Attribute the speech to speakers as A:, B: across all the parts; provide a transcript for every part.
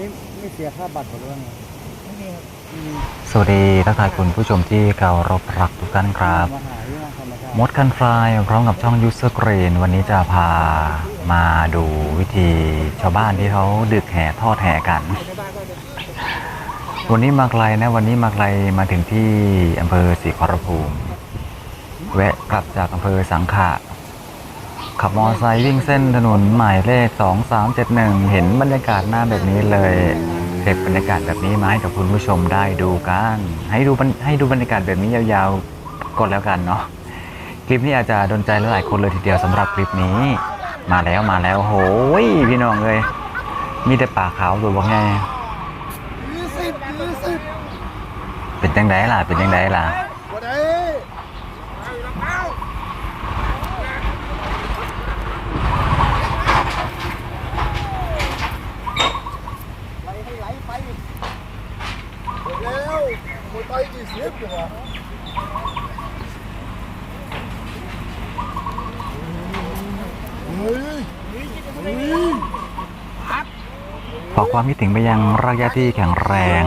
A: นี้ไม่เสียค่าบัตรหรือว่าไง
B: ไม่มีครับ
A: อืม
C: สวัสดีทักทายคุณผู้ชมที่เคารพรักทุกท่านครับ
A: มาหาเรื่องธรรมชาติ
C: มดคันฟลายพร้อมกับช่องยูเซอร์เกรนวันนี้จะพามาดูวิธีชาวบ้านที่เขาดึกแห่ทอดแห่กัน วันนี้มาไกลนะ วันนี้มาไกลมาถึงที่อำเภอศรีขอรภูมิ แวะกลับจากอำเภอสังขะ ขับมอเตอร์ไซค์วิ่งเส้นถนนหมายเลข 2371 เห็นบรรยากาศหน้าแบบนี้เลยเก็บบรรยากาศแบบนี้มาให้กับคุณผู้ชมได้ดูกัน ให้ดูบรรให้ดูบรรยากาศแบบนี้ยาวๆก่อนแล้วกันเนาะคลิปนี้อาจจะโดนใจหลายๆคนเลยทีเดียวสำหรับคลิปนี้ มาแล้วมาแล้วโหยพี่น้องเลยมีแต่ป่าขาวตัวบอกไง
B: ยี่สิบยี่สิบ
C: เป็นจังไดล่ะเป็นจังไดล่ะ
B: วันไหนไหลให้ไหลไปเร็ว หมดไปกี่สิบอยู่วะเฮ้ยเฮ้ย
C: ขอความคิดถึงไปยังรักญาที่แข็งแรง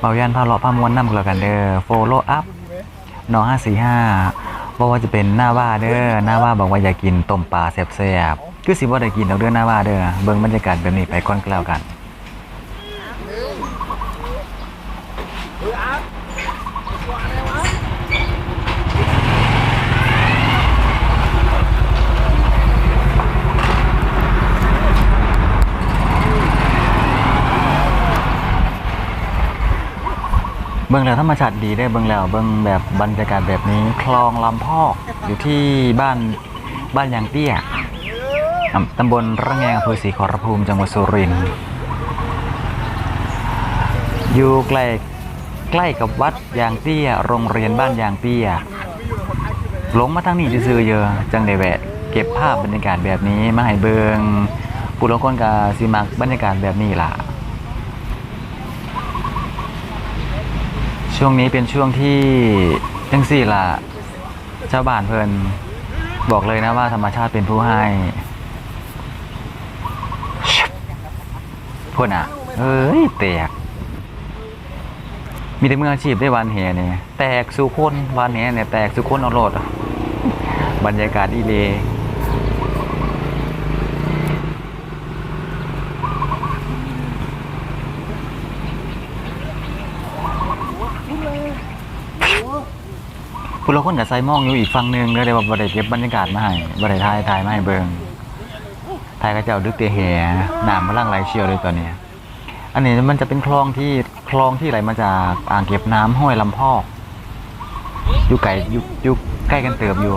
C: เบายันพาเลาะพามวนน้ำกันแล้วกันเด้อโฟโลอัพน้องห้าสี่ห้าบอกว่าจะเป็นหน้าว่าเด้อหน้าว่าบอกว่าอยากกินต้มปลาแซ่บๆคือสิว่าได้กินเอาเด้อหน้าว่าเด้อเบิ่งบรรยากาศแบบนี้ไปก่อนก็แล้วกัน เบิ่งแล้วธรรมชาติดีได้เบิ่งแล้วเบิ่งแบบบรรยากาศแบบนี้คลองลำพอกอยู่ที่บ้านบ้านยางเตี้ยอำตำบลระแงงอำเภอศรีขอรภูมิจังหวัดสุรินทร์อยู่ใกล้ใกล้กับวัดยางเตี้ย โรงเรียนบ้านยางเตี้ยหลงมาทางนี้ซื่อเยอะจังได้แวะเก็บภาพบรรยากาศแบบนี้มาให้เบิงผู้ลงคนก็สิมักบรรยากาศแบบนี้ล่ะ ช่วงนี้เป็นช่วงที่จังสี่ล่ะชาวบ้านเพิ่นบอกเลยนะว่าธรรมชาติเป็นผู้ให้พวกน่ะเอ้ยแตก มีแต่มืออาชีพได้วันแหเนี่ยแตกสุคนวันแหเนี่ยแตกสุคนเอาโลดบรรยากาศดีเลย ผู้ละคนกับไซมองอยู่อีกฝั่งหนึ่งเลยแต่ว่าบ่ได้เก็บบรรยากาศมาให้บ่ได้ถ่ายถ่ายมาให้เบิงถ่ายกระเจ้าดึกเตะแห่น้ำมันล่างไหลเชี่ยวเลยตอนนี้ อันนี้มันจะเป็นคลองที่คลองที่ไหลมาจากอ่างเก็บน้ำห้วยลำพอกอยู่ไกลอยู่อยู่ใกล้กันเติบอยู่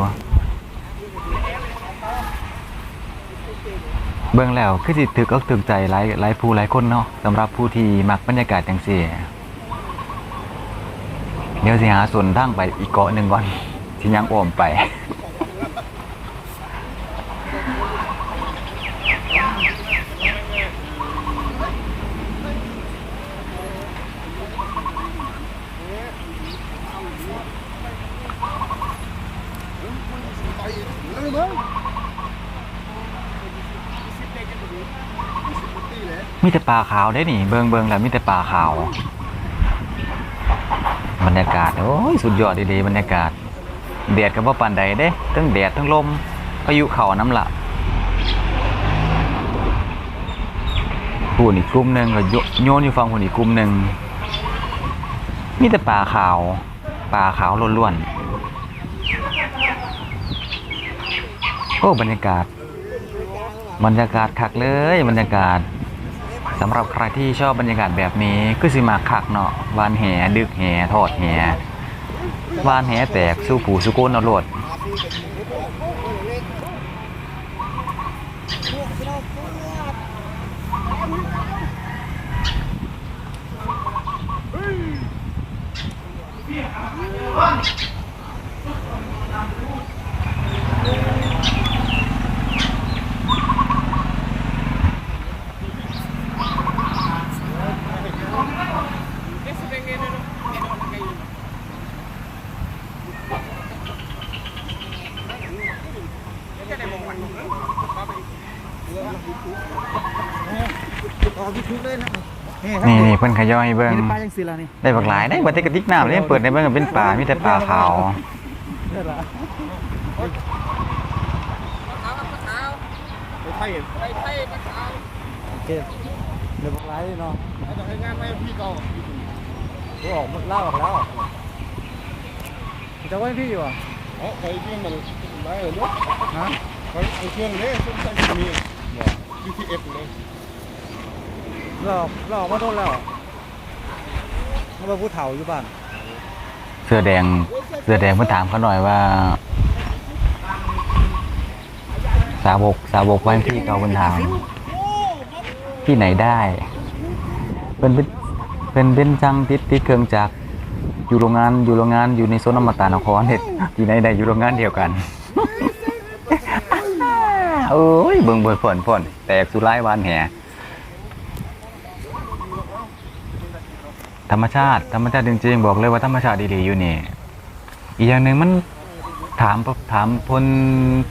C: เบื้องแล้วคือสิถึกอกถึกใจหลายหลายผู้หลายคนเนาะสำหรับผู้ที่มักบรรยากาศจังซี่ เดี๋ยวสิหาส่วนทางไปอีกเกาะหนึ่งก่อนที่ยังโอมไป
B: มี
C: แต่ป่าขาวได้หนี่เบิงเบิงแล้วมีแต่ป่าขาว บรรยากาศโอ้ยสุดยอดดีๆบรรยากาศแดดกับว่าปานใดเด้ทั้งแดดทั้งลมพายุเข่าน้ำละผู้อีกกลุ่มหนึ่งก็โยโยนอยู่ฟังผู้อีกกลุ่มหนึ่งมีแต่ป่าขาวป่าขาวล้วนๆโอ้บรรยากาศ บรรยากาศคักเลยบรรยากาศ สำหรับใครที่ชอบบรรยากาศแบบนี้ก็สิมาคักเนาะวานแหดึกแหทอดแหวานแหแตกสู้ผูสู้ก้นเอาโลด
A: นี่
C: นี่เพิ่นขย่อยเบิ่ง
A: นี่ปลายังสีละนี่
C: ได้บักหลายได้บ่ได้กระติกน้ำเลยเปิดได้เบิ่งก็เป็นปลามีแต่ปลาขาว
A: ได้ละ
B: ไปไทยไปไทยไปไทย
A: โอเคเดี๋ยวบอกไลน์เนาะ
B: ไอ้ต้องให้งานไม่พี่เก่า
A: กูออกมันล่าออกแล้วจะไว้พี่อยู่อะ
B: เอ้าใครที่มันไม่เหรอเนาะ
A: ฮะ
B: เขาเอาเครื่องเล่ส้มใส่ที่นี่ GTF เลย
A: เราอกเราออกมาโดนแล้วเขามาพูดเถ่าอยู่บ้าน
C: เสื้อแดง เสื้อแดงเพิ่นถามเขาหน่อยว่า สาวกสาวกบ้านพี่เก่าเพิ่นถาม ที่ไหนได้ เพิ่นเป็นเพิ่นเป็นจังติดติดเครื่องจักรอยู่โรงงานอยู่โรงงานอยู่ในโซนอมตะนครเฮ็ดที่ไหนได้อยู่โรงงานเดียวกันโอ้ยเบิ่งเบิ่งฝนฝนแตกสุรายวานแห่ รรมชาติ ธรรมชาติจริงๆ บอกเลยว่าธรรมชาติดีๆอยู่นี่ อีกอย่างหนึ่งมันถามถามพน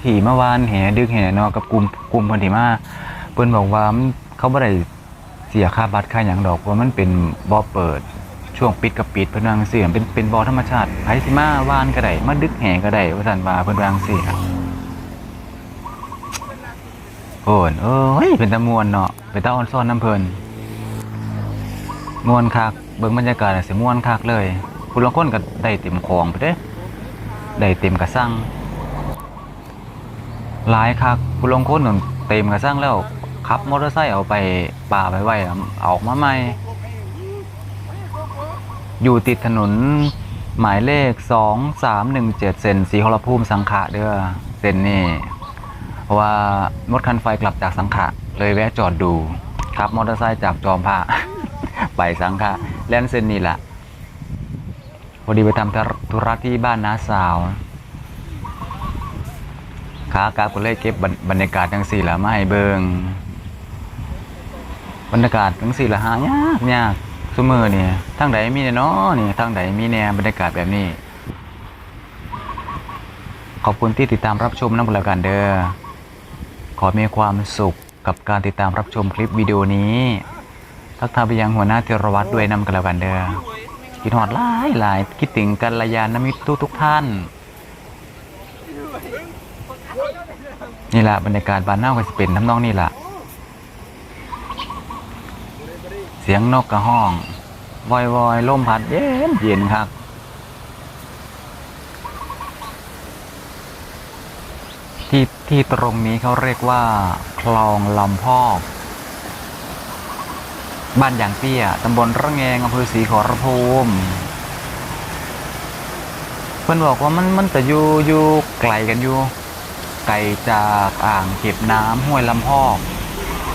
C: ที่เมื่อวานแหดึกแหเนาะกับกลุ่มกลุ่มคนที่มาเพิ่นบอกว่ามันเขาบ่ได้เสียค่าบัตรค่าหยังดอกเพราะมันเป็นบ่อเปิด ช่วงปิดกับปิดเพิ่นวาจังซี่เป็นเป็นบ่อธรรมชาติไผสิมาวานก็ได้มาดึกแหก็ได้ว่าซั่นว่าเพิ่นวาจังซี่ครับโอนเอ้ยเป็นตะมวนเนาะเป็นตาออนซ่อนน้ำเพิ่นมวนคัก เบิ่งบรรยากาศสิม่วนคักเลยผู้ลางคนก็ได้เต็มของไปเด้ได้เต็มกระสังหลายคักผู้ลางคนนั่นเต็มกระสังแล้วขับมอเตอร์ไซค์เอาไปป่าไปไว้เอาออกมาใหม่อยู่ติดถนนหมายเลข 2317 เซนสีหรภูมิสังขะเด้อเซนนี่เพราะว่ารถคันไฟกลับจากสังขะเลยแวะจอดดูขับมอเตอร์ไซค์จากจอมผ้า ไปสังขะแล่นเส้นนี่แหละพอดีไปทำธุระที่บ้านน้าสาวขากลับก็เลยเก็บบรรบรรยากาศทั้งสี่ละไมาให้เบิงบรรยากาศทั้งสี่ละหายากยากสมือนี่ยทั้งใดมีเนี่ยเนาะนี่ทั้งใดมีแน่บรรยากาศแบบนี้ ขอบคุณที่ติดตามรับชมน้ำบรกันเด้อขอมีความสุขกับการติดตามรับชมคลิปวิดีโอนี้ ทักทายไปยังหัวหน้าเทรวัตด้วยนำกันแล้วกันเด้อคิดหอดหลายหลายคิดถึงกัลยาณมิตรทุกทุกท่าน นี่แหละบรรยากาศบ้านเน่าก็จะเป็นน้ำนองนี่แหละเสียงนกกระห้องวอยวอยลมพัดเย็นเย็นครับที่ที่ตรงนี้เขาเรียกว่า คลองลำพอก บ้านยางเตี้ย ตำบลระแงงอำเภอศรีขอรภูมิเพื่อนบอกว่ามันมันจะอยู่อยู่ไกลกันอยู่ ไกลจากอ่างเก็บน้ำห้วยลำพอก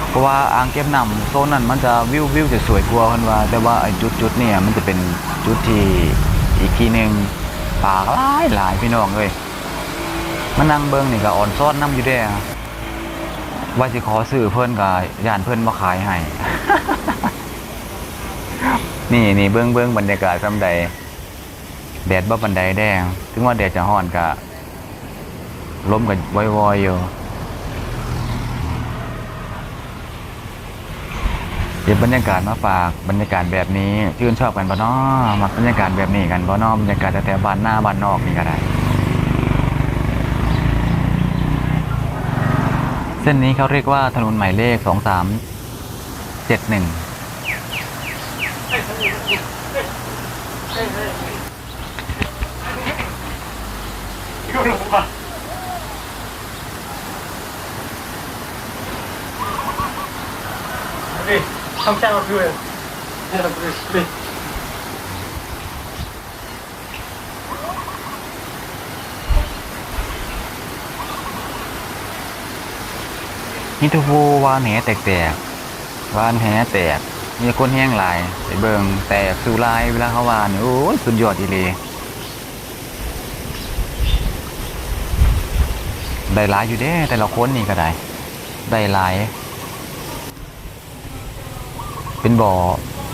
C: เพราะว่าอ่างเก็บน้ำโซนนั้นมันจะวิววิวจะสวยกว่าเพื่อนว่า แต่ว่าไอ้จุดจุดเนี่ยมันจะเป็นจุดที่อีกทีหนึ่งป่าหลายหลายพี่น้องเลยมานั่งเบิ้งนี่ก็อ่อนซ้อนน้ำอยู่เด้ว่าสิขอซื้อเพิ่อนกับยานเพิ่อนมาขายให้ นี่นี่เบื้องเบื้องบรรยากาศซ้ำใดแดดบ่บันไดแดง ถึงว่าแดดจะฮ้อนก็ลมก็วอยๆอยู่เก็บบรรยากาศมาฝากบรรยากาศแบบนี้ชื่นชอบกันบ่นาะมักบรรยากาศแบบนี้กันบ่นาะบรรยากาศแต่บ้านหน้าบ้านนอกนี่ก็ได้ เส้นนี้เขาเรียกว่าถนนหมายเลขสองสามเจ็ดหนึ่ง
B: 이걸 뭐 가? 우리 삼창
C: 을 비워 요. 야, 우리 우 리. 이두보와 내 땡 땡, 완 해내 땡. มีคนแห้งหลายไปเบิงแตกสู่ลายเวลาเขาวานโอ้ยสุดยอดอีเลยได้หลายอยู่เด้แต่ละคนนี่ก็ได้ได้หลาย เป็นบ่อ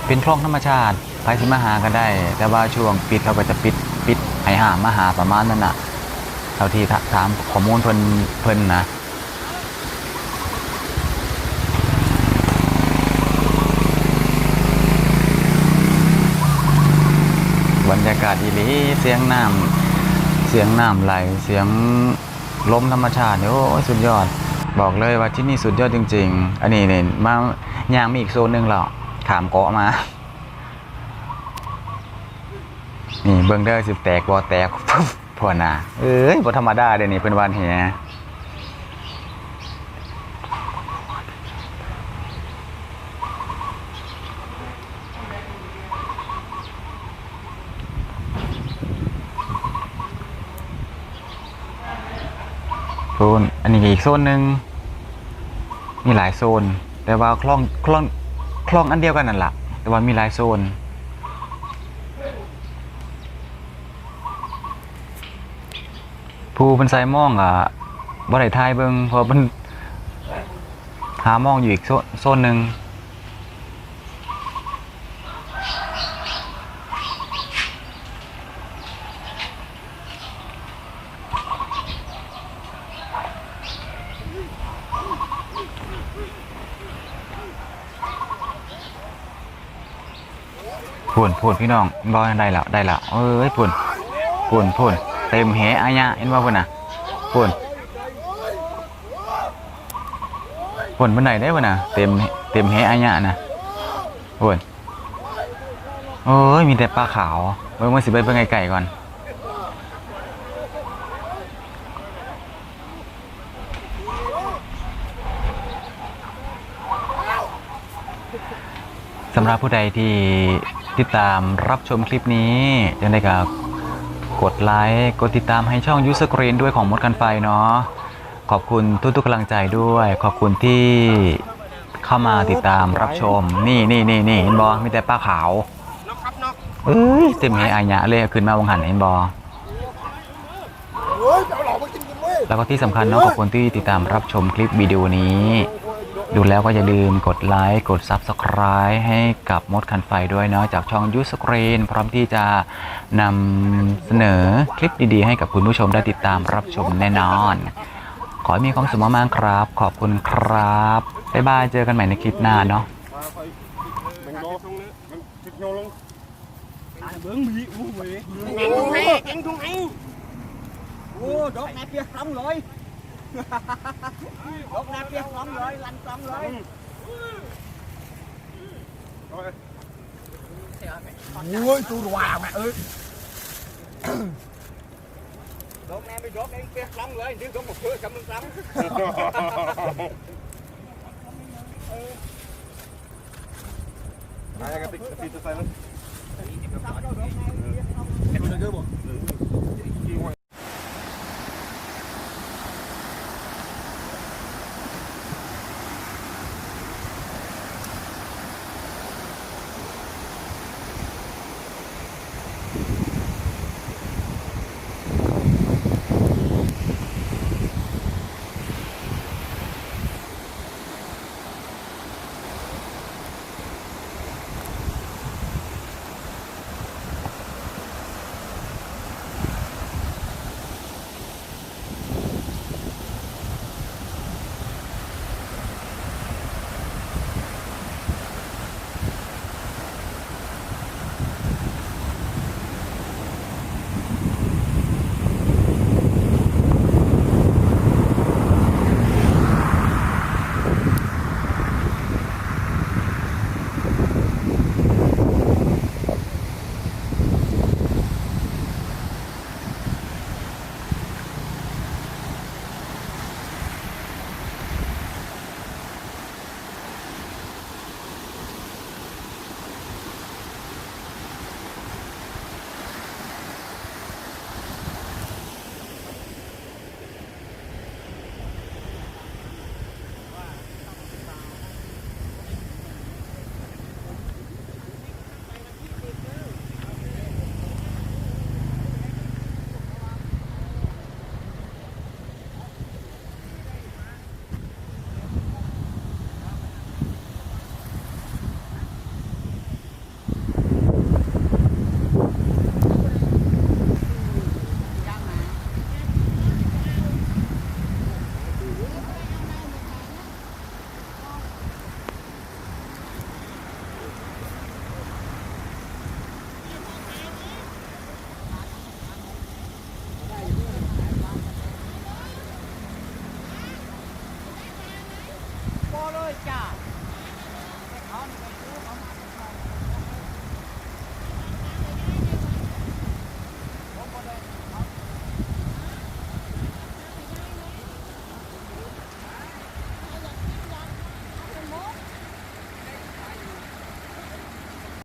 C: เป็นคลองธรรมชาติไปสิมาหาก็ได้ แต่ว่าช่วงปิดเขาก็จะปิดปิดให้หามาหาประมาณนั้นน่ะเท่าที่ถามข้อมูลเพิ่นเพิ่นนะากาศดีหลีเสียงน้ำเสียงน้ำไหลเสียงลมธรรมชาติเนี่ยโอ้ยสุดยอด บอกเลยว่าที่นี่สุดยอดจริง ๆ อันนี้เนี่ยมายางมีอีกโซนหนึ่งหล้วขามเกาะมา นี่เบิ้งเด้อสิแตกบอแตกพอนาเอ้ยบอธรรมดาเดี๋ยวนี้เป็นวันเห โซน อันนี้อีกโซนหนึ่งมีหลายโซน แต่ว่าคลองคลองคลองอันเดียวกันนั่นแหละแต่ว่ามีหลายโซน ผู้เป็นสายมองอะบ่ได้ทายเบิงเพราะมันหามองอยู่อีกโซนโซนหนึ่ง พูนพูนพี่น้องบอยได้แล้วได้แล้วเอ้ยพูนพูนพูนเต็มแหอายะเห็นว่าพูนน่ะพูนพูนเมื่อไหร่ได้พูนน่ะเต็มเต็มแหอายะนะพูนโอ้ยมีแต่ปลาขาวเบิ่งมาสิไปเบิ่งไก่ก่อนสำหรับผู้ใดที่ ติดตามรับชมคลิปนี้ยังได้กับกดไลค์กดติดตามให้ช่องยูสกรีนด้วยของมดกันไฟเนาะขอบคุณทุกๆกำลังใจด้วย ขอบคุณที่เข้ามาติดตามรับชม นี่นี่นี่นี่เห็นบอมีแต่ป้าขาวเอ้ยเต็มให้อายะเลยขึ้นมาวงหันเห็นบอ
B: ล
C: แล้วก็ที่สำคัญเนาะขอบคุณที่ติดตามรับชมคลิปวิดีโอนี้ ดูแล้วก็อย่าลืมกดไลค์กด Subscribe ให้กับมดคันไฟด้วยเนาะจากช่องยูสกรีนพร้อมที่จะนำเสนอคลิปดีๆ ให้กับคุณผู้ชมได้ติดตามรับชมแน่นอน ขอให้มีความสุขมากๆครับ ขอบคุณครับบ๊ายบายเจอกันใหม่ในคลิปหน้าเนาะ
B: มันโดนมันติดโยลง
D: Anh thùng hay, anh thùng hay. Ô, đốt nè kia xong rồi. Đốt nè kia xong rồi, lăn xong rồi.
B: โอ้ยตัวว่าแม่เอ้ย
D: Đốt nè mới đốt anh kia xong rồi, chứ có một cửa cầm xong.
B: อะไรกั